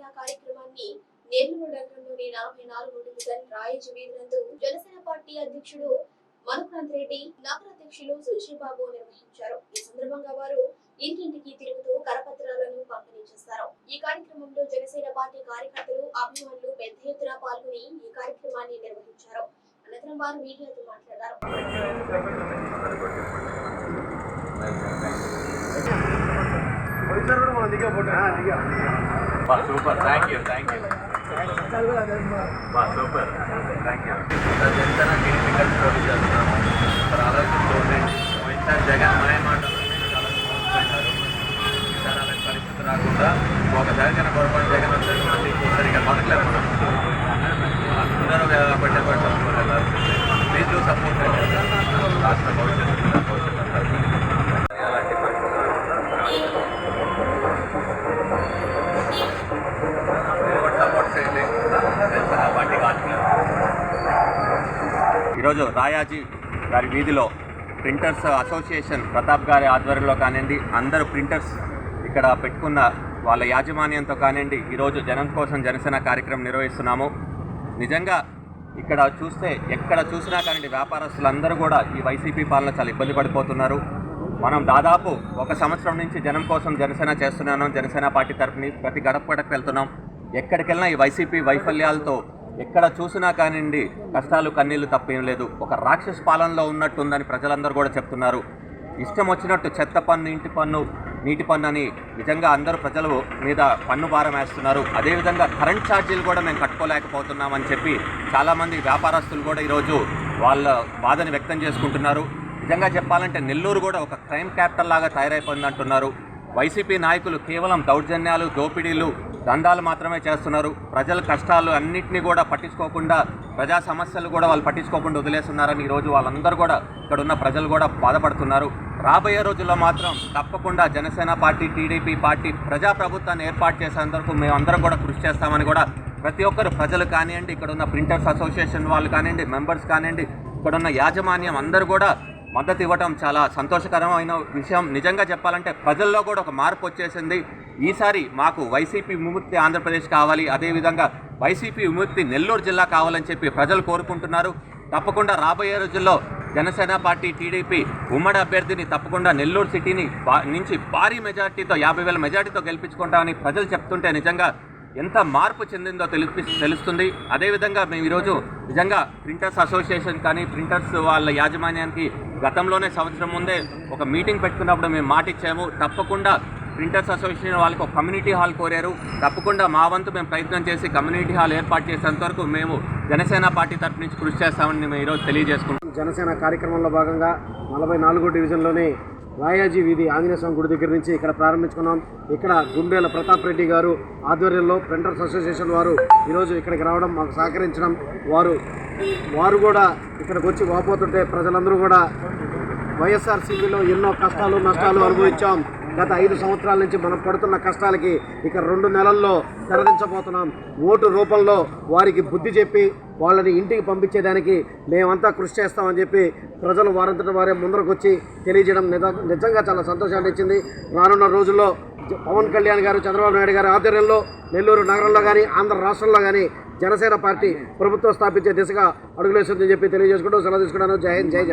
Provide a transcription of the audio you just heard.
జనసేన కార్యక్రమాన్ని నెల్లూరు నగరంలోని నలభై నాలుగు డివిజన్ రాయజు వీధులందు జనసేన పార్టీ అధ్యక్షుడు మనుకాంత్ రెడ్డి నగర అధ్యక్షులు సుశీబాబు నిర్వహించారు. ఈ సందర్భంగా వారు ఇంటింటికి తిరుగుతూ కరపత్రాలను పంపిణీ చేస్తారు. ఈ కార్యక్రమంలో జనసేన పార్టీ కార్యకర్తలు అభిమానులు పెద్ద ఎత్తున పాల్గొని ఈ కార్యక్రమాన్ని నిర్వహించారు. అనంతరం వారు మీడియాతో మాట్లాడారు. బా super thank you thank you బా super thank you Janasena TDP కలిసి పోటీ చేస్తున్నాము సూపర్ ఆలోచించుకోండి ఈరోజు రాయాజీ గారి వీధిలో ప్రింటర్స్ అసోసియేషన్ ప్రతాప్ గారి ఆధ్వర్యంలో కానివ్వండి అందరూ ప్రింటర్స్ ఇక్కడ పెట్టుకున్న వాళ్ళ యాజమాన్యంతో కానివ్వండి ఈరోజు జనం కోసం జనసేన కార్యక్రమం నిర్వహిస్తున్నాము. నిజంగా ఇక్కడ చూస్తే ఎక్కడ చూసినా కానివ్వండి వ్యాపారస్తులందరూ కూడా ఈ వైసీపీ పాలన చాలా ఇబ్బంది పడిపోతున్నారు. మనం దాదాపు ఒక సంవత్సరం నుంచి జనం కోసం జనసేన చేస్తున్నాను జనసేన పార్టీ తరఫుని ప్రతి గడప గడప వెళ్తున్నాం. ఎక్కడికెళ్ళినా ఈ వైసీపీ వైఫల్యాలతో ఎక్కడ చూసినా కానివ్వండి కష్టాలు కన్నీళ్ళు తప్పేం లేదు. ఒక రాక్షస పాలనలో ఉన్నట్టుందని ప్రజలందరూ కూడా చెప్తున్నారు. ఇష్టం వచ్చినట్టు చెత్త పన్ను ఇంటి పన్ను నీటి పన్ను అని నిజంగా అందరూ ప్రజల మీద పన్ను భారం వేస్తున్నారు. అదేవిధంగా కరెంట్ ఛార్జీలు కూడా మేము కట్టుకోలేకపోతున్నామని చెప్పి చాలామంది వ్యాపారస్తులు కూడా ఈరోజు వాళ్ళ బాధని వ్యక్తం చేసుకుంటున్నారు. నిజంగా చెప్పాలంటే నెల్లూరు కూడా ఒక క్రైమ్ క్యాపిటల్ లాగా తయారైపోయిందంటున్నారు. వైసీపీ నాయకులు కేవలం దౌర్జన్యాలు దోపిడీలు దందాలు మాత్రమే చేస్తున్నారు. ప్రజల కష్టాలు అన్నింటినీ కూడా పట్టించుకోకుండా ప్రజా సమస్యలు కూడా వాళ్ళు పట్టించుకోకుండా వదిలేస్తున్నారని ఈరోజు వాళ్ళందరూ కూడా ఇక్కడ ఉన్న ప్రజలు కూడా బాధపడుతున్నారు. రాబోయే రోజుల్లో మాత్రం తప్పకుండా జనసేన పార్టీ టీడీపీ పార్టీ ప్రజా ప్రభుత్వాన్ని ఏర్పాటు చేసేందుకు మేమందరం కూడా కృషి చేస్తామని కూడా ప్రతి ఒక్కరు ప్రజలు కానివ్వండి ఇక్కడ ఉన్న ప్రింటర్స్ అసోసియేషన్ వాళ్ళు కానివ్వండి మెంబర్స్ కానివ్వండి ఇక్కడ ఉన్న యాజమాన్యం అందరూ కూడా మద్దతు ఇవ్వటం చాలా సంతోషకరమైన విషయం. నిజంగా చెప్పాలంటే ప్రజల్లో కూడా ఒక మార్పు వచ్చేసింది. ఈసారి మాకు వైసీపీ విముక్తి ఆంధ్రప్రదేశ్ కావాలి. అదేవిధంగా వైసీపీ విముక్తి నెల్లూరు జిల్లా కావాలని చెప్పి ప్రజలు కోరుకుంటున్నారు. తప్పకుండా రాబోయే రోజుల్లో జనసేన పార్టీ టీడీపీ ఉమ్మడి అభ్యర్థిని తప్పకుండా నెల్లూరు సిటీని నుంచి భారీ మెజార్టీతో యాభై వేల మెజార్టీతో గెలిపించుకుంటామని ప్రజలు చెప్తుంటే నిజంగా ఎంత మార్పు చెందిందో తెలిపి తెలుస్తుంది. అదేవిధంగా మేము ఈరోజు నిజంగా ప్రింటర్స్ అసోసియేషన్ కానీ ప్రింటర్స్ వాళ్ళ యాజమాన్యానికి గతంలోనే సంవత్సరం ముందే ఒక మీటింగ్ పెట్టుకున్నప్పుడు మేము మాట ఇచ్చాము తప్పకుండా ప్రింటర్స్ అసోసియేషన్ వాళ్ళకి ఒక కమ్యూనిటీ హాల్ కోరారు. తప్పకుండా మా వంతు మేము ప్రయత్నం చేసి కమ్యూనిటీ హాల్ ఏర్పాటు చేసేంత వరకు మేము జనసేన పార్టీ తరఫు నుంచి కృషి చేస్తామని మేము ఈరోజు తెలియజేసుకుంటాం జనసేన కార్యక్రమంలో భాగంగా నలభై నాలుగో డివిజన్లోని రాయాజీ వీధి ఆంజనేయ స్వామి గుడి దగ్గర నుంచి ఇక్కడ ప్రారంభించుకున్నాం. ఇక్కడ గుండెల ప్రతాప్ రెడ్డి గారు ఆధ్వర్యంలో ప్రింటర్స్ అసోసియేషన్ వారు ఈరోజు ఇక్కడికి రావడం మాకు సహకరించడం వారు వారు కూడా ఇక్కడికి వచ్చి వాపోతుంటే ప్రజలందరూ కూడా వైఎస్ఆర్సీపీలో ఎన్నో కష్టాలు నష్టాలు అనుభవించాం. గత ఐదు సంవత్సరాల నుంచి మనం పడుతున్న కష్టాలకి ఇక రెండు నెలల్లో తెరదించబోతున్నాం. ఓటు రూపంలో వారికి బుద్ధి చెప్పి వాళ్ళని ఇంటికి పంపించేదానికి మేమంతా కృషి చేస్తామని చెప్పి ప్రజలు వారంతట వారే ముందరకు వచ్చి తెలియజేయడం నిజ- నిజంగా చాలా సంతోషాన్ని ఇచ్చింది. రానున్న రోజుల్లో పవన్ కళ్యాణ్ గారు చంద్రబాబు నాయుడు గారి ఆధ్వర్యంలో నెల్లూరు నగరంలో కానీ ఆంధ్ర రాష్ట్రంలో కానీ జనసేన పార్టీ ప్రభుత్వం స్థాపించే దిశగా అడుగులేస్తుందని చెప్పి తెలియజేసుకుంటూ సెలవు తీసుకున్నాను జై హింద్ జై జగన్